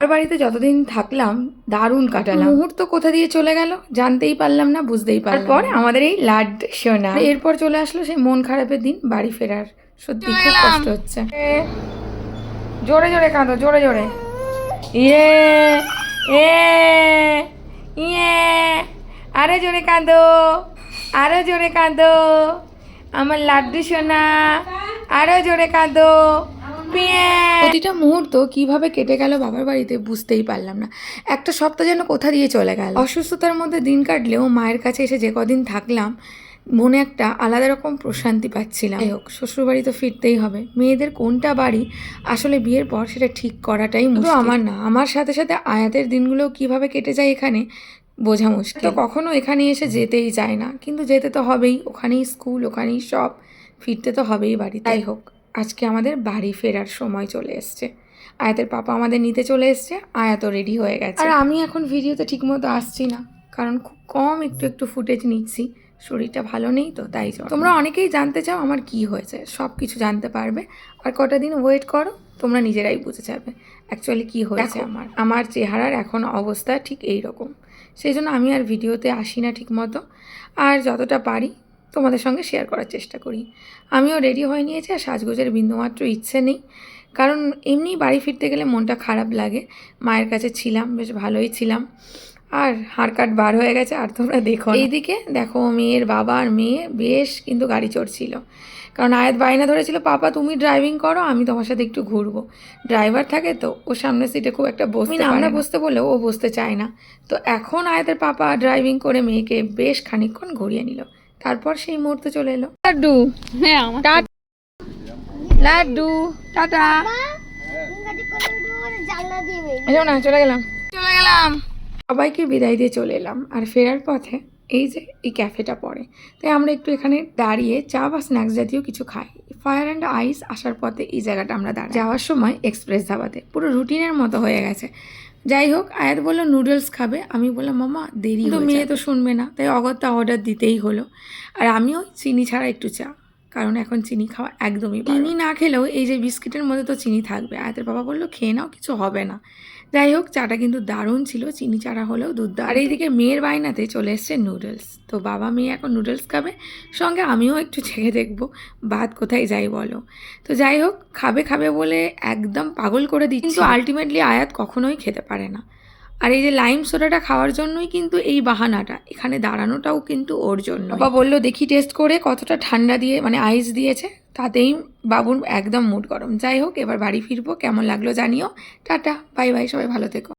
আর বাড়িতে যতদিন থাকলাম দারুণ কাটালাম। মুহূর্ত কোথা দিয়ে চলে গেল জানতেই পারলাম না বুঝতেই পারলাম তারপর আমাদের এই লাড সোনা। এরপর চলে আসলো সেই মন খারাপের দিন বাড়ি ফেরার। সত্যি খুব কষ্ট হচ্ছে। জোরে জোরে কাঁদো জোরে জোরে। ইয়ে এ ইয়ে। আরও জোরে কাঁদো আরও জোরে কাঁদো। আমার লাড্ডু সোনা আরও জোরে কাঁদো। প্রতিটা মুহূর্ত কীভাবে কেটে গেল বাবার বাড়িতে বুঝতেই পারলাম না। একটা সপ্তাহ যেন কোথা দিয়ে চলে গেল। অসুস্থতার মধ্যে দিন কাটলেও মায়ের কাছে এসে যে কদিন থাকলাম মনে একটা আলাদা রকম প্রশান্তি পাচ্ছিলাম। যাই হোক শ্বশুরবাড়ি তো ফিরতেই হবে। মেয়েদের কোনটা বাড়ি আসলে বিয়ের পর সেটা ঠিক করাটাই মুশকিল। আমার না। আমার সাথে সাথে আয়াতের দিনগুলো কীভাবে কেটে যায় এখানে বোঝা মুশকিল। তো কখনো এখানে এসে যেতেই চায় না। কিন্তু যেতে তো হবেই। ওখানেই স্কুল ওখানেই সব। ফিরতে তো হবেই বাড়ি তাই হোক। আজকে আমাদের বাড়ি ফেরার সময় চলে এসছে। আয়াতের পাপা আমাদের নিতে চলে এসছে আয়াতও রেডি হয়ে গেছে। আর আমি এখন ভিডিওতে ঠিকমতো আসছি না কারণ খুব কম একটু একটু ফুটেজ নিচ্ছি। শরীরটা ভালো নেই তো তাই জন্য। তোমরা অনেকেই জানতে চাও আমার কি হয়েছে সব কিছু জানতে পারবে। আর কটা দিন ওয়েট করো তোমরা নিজেরাই বুঝে যাবে অ্যাকচুয়ালি কি হয়েছে আমার। আমার চেহারার এখন অবস্থা ঠিক এই রকম সেই জন্য আমি আর ভিডিওতে আসি না ঠিক মতো আর যতটা পারি তোমাদের সঙ্গে শেয়ার করার চেষ্টা করি। আমিও রেডি হয়ে নিয়েছি আর সাজগোজের বিন্দুমাত্র ইচ্ছে নেই। কারণ এমনি বাড়ি ফিরতে গেলে মনটা খারাপ লাগে। মায়ের কাছে ছিলাম বেশ ভালোই ছিলাম। আর হাড় কাট বার হয়ে গেছে আর তোমরা দেখো এইদিকে দেখো মেয়ের বাবা আর মেয়ে বেশ কিন্তু গাড়ি চড়ছিল। কারণ আয়াত বায়না ধরেছিল পাপা তুমি ড্রাইভিং করো আমি তোমার সাথে একটু ঘুরবো। ড্রাইভার থাকে তো ও সামনের সিটে খুব একটা বসতে আমরা বসতে বললেও ও বসতে চায় না। তো এখন আয়াতের পাপা ড্রাইভিং করে মেয়েকে বেশ খানিকক্ষণ ঘুরিয়ে নিল। তারপর সেই মুহূর্তে চলে এলো। লাড্ডু। হ্যাঁ লাড্ডু টাটা। না চলে গেলাম। চলে গেলাম। সবাইকে বিদায় দিয়ে চলে এলাম আর ফেরার পথে এই যে এই ক্যাফেটা পড়ে। তাই আমরা একটু এখানে দাঁড়িয়ে চা বা স্ন্যাক্স জাতীয় কিছু খাই। ফায়ার অ্যান্ড আইস আসার পথে এই জায়গাটা আমরা দাঁড়াই। যাওয়ার সময় এক্সপ্রেস ধাবাতে। পুরো রুটিনের মতো হয়ে গেছে। যাই হোক আয়াত বলল নুডলস খাবে? আমি বললাম মামা দেরি তো মেয়ে তো শুনবে না। তাই অগত্যা অর্ডার দিতেই হলো। আর আমিও চিনি ছাড়া একটু চা। কারণ এখন চিনি খাওয়া একদমই চিনি না। খেলেও এই যে বিস্কিটের মধ্যে তো চিনি থাকবে আয়াতের বাবা বলল খেয়ে নাও কিছু হবে না। যাই হোক চাটা কিন্তু দারুণ ছিল চিনি চাটা হলেও দুধ আর এইদিকে মেয়ের বায়নাতে চলে এসছে নুডলস তো বাবা মেয়ে এখন নুডলস খাবে সঙ্গে আমিও একটু ছেড়ে দেখব বাদ কোথায় যাই বলো। তো যাই হোক খাবে খাবে বলে একদম পাগল করে দিচ্ছি। কিন্তু আলটিমেটলি আয়াত কখনোই খেতে পারে না। আর এই যে লাইম সোডাটা খাওয়ার জন্যই কিন্তু এই বাহানাটা, এখানে দাঁড়ানোটাও কিন্তু ওর জন্য বাবা বলল, দেখি টেস্ট করে কতটা ঠান্ডা দিয়ে মানে আইস দিয়েছে, তাতেই বাবুর একদম মুড গরম। যাই হোক, এবার বাড়ি ফিরবো, কেমন লাগল জানিও। টাটা বাই বাই সবাই ভালো থেকো।